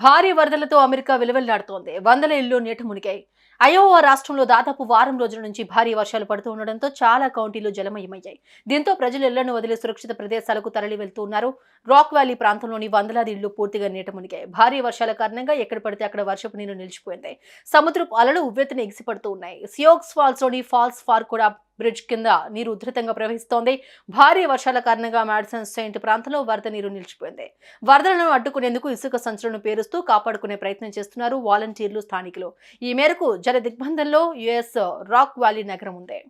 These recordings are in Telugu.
భారీ వరదలతో అమెరికా విలువెల్లాడుతోంది. వందల ఇళ్ళు నీట మునిగాయి. అయోవా రాష్ట్రంలో దాదాపు వారం రోజుల నుంచి భారీ వర్షాలు పడుతూ ఉండడంతో చాలా కౌంటీలు జలమయమయ్యాయి. దీంతో ప్రజలు ఇళ్ళను వదిలి సురక్షిత ప్రదేశాలకు తరలి వెళ్తూ ఉన్నారు. రాక్ వ్యాలీ ప్రాంతంలోని వందలాది ఇళ్ళు పూర్తిగా నీట మునిగాయి. భారీ వర్షాల కారణంగా ఎక్కడ పడితే అక్కడ వర్షపు నీరు నిలిచిపోయింది. సముద్రపు అలలు ఉవ్వెత్తున ఎగిసిపడుతూ ఉన్నాయి. సియోక్స్ ఫాల్స్లోని ఫాల్స్ ఫార్ కూడా బ్రిడ్జ్ కింద నీరు ఉధృతంగా ప్రవహిస్తోంది. భారీ వర్షాల కారణంగా మ్యాడిసన్ సెయింట్ ప్రాంతంలో వరద నీరు నిలిచిపోయింది. వరదలను అడ్డుకునేందుకు ఇసుక సంచులను పేరుస్తూ కాపాడుకునే ప్రయత్నం చేస్తున్నారు వాలంటీర్లు స్థానికులు. ఈ మేరకు జల దిగ్బంధంలో యుఎస్ రాక్ వ్యాలీ నగరం ఉంది.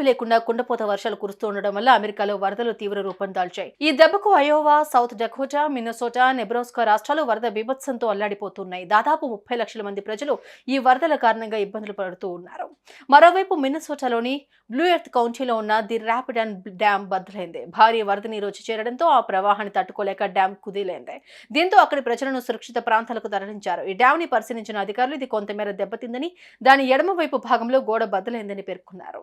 ఎడతెరిపి లేకుండా కుండపోత వర్షాలు కురుస్తూ ఉండడం వల్ల అమెరికాలో వరదలు తీవ్ర రూపం దాల్చాయి. ఈ దెబ్బకు Iowa South Dakota Minnesota Nebraska రాష్ట్రాలు వరద బీభత్సంతో అల్లాడిపోతున్నాయి. దాదాపు ముప్పై లక్షల మంది ప్రజలు ఈ వరదల కారణంగా ఇబ్బందులు పడుతూ ఉన్నారు. మరోవైపు మిన్నసోటాలోని బ్లూ ఎర్త్ కౌంటీలో ఉన్న ది ర్యాపిడ్ అండ్ డ్యామ్ బద్దలైంది. భారీ వరద నీరు వచ్చి చేరడంతో ఆ ప్రవాహాన్ని తట్టుకోలేక డ్యామ్ కుదిలైంది. దీంతో అక్కడి ప్రజలను సురక్షిత ప్రాంతాలకు తరలించారు. ఈ డ్యామ్ని పరిశీలించిన అధికారులు ఇది కొంతమేర దెబ్బతిందని దాని ఎడమవైపు భాగంలో గోడ బద్దలైందని పేర్కొన్నారు.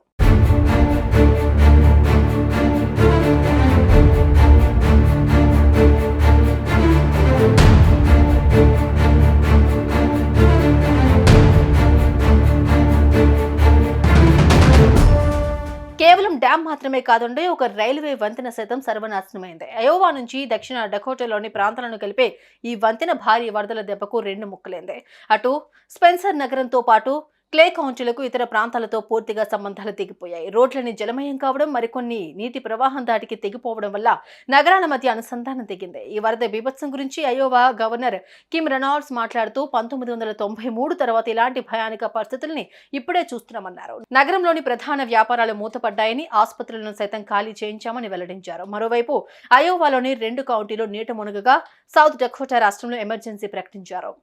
డ్యామ్ మాత్రమే కాదండి ఒక రైల్వే వంతెన సైతం సర్వనాశనమైంది. అయోవా నుంచి దక్షిణ డకోటాలోని ప్రాంతాలను కలిపే ఈ వంతెన భారీ వరదల దెబ్బకు రెండు ముక్కలైంది. అటు స్పెన్సర్ నగరంతో పాటు క్లే కౌంటీలకు ఇతర ప్రాంతాలతో పూర్తిగా సంబంధాలు తెగిపోయాయి. రోడ్లని జలమయం కావడం మరికొన్ని నీటి ప్రవాహం దాటికి తెగిపోవడం వల్ల నగరాల మధ్య అనుసంధానం తెగింది. ఈ వరద బీభత్సం గురించి అయోవా గవర్నర్ కిమ్ రెనాల్డ్స్ మాట్లాడుతూ పంతొమ్మిది వందల తొంభై మూడు తర్వాత ఇలాంటి భయానక పరిస్థితుల్ని ఇప్పుడే చూస్తున్నామన్నారు. నగరంలోని ప్రధాన వ్యాపారాలు మూతపడ్డాయని ఆసుపత్రులను సైతం ఖాళీ చేయించామని వెల్లడించారు. మరోవైపు అయోవాలోని రెండు కౌంటీలు నీట మునుగగా సౌత్ డకోటా రాష్ట్రంలో ఎమర్జెన్సీ ప్రకటించారు.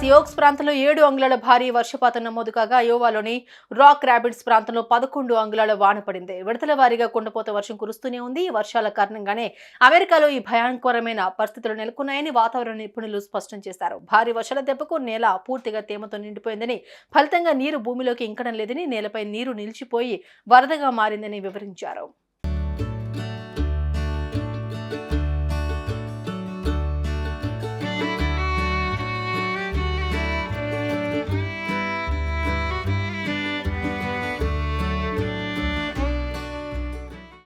సియోక్స్ ప్రాంతంలో ఏడు అంగుళాల భారీ వర్షపాతం నమోదు కాగా అయోవాలోని రాక్ ర్యాబిడ్స్ ప్రాంతంలో పదకొండు అంగుళాల వాన పడింది. విడతల వారీగా కుండపోత వర్షం కురుస్తూనే ఉంది. ఈ వర్షాల కారణంగానే అమెరికాలో ఈ భయంకరమైన పరిస్థితులు నెలకొన్నాయని వాతావరణ నిపుణులు స్పష్టం చేశారు. భారీ వర్షాల దెబ్బకు నేల పూర్తిగా తేమతో నిండిపోయిందని ఫలితంగా నీరు భూమిలోకి ఇంకడం లేదని నేలపై నీరు నిలిచిపోయి వరదగా మారిందని వివరించారు.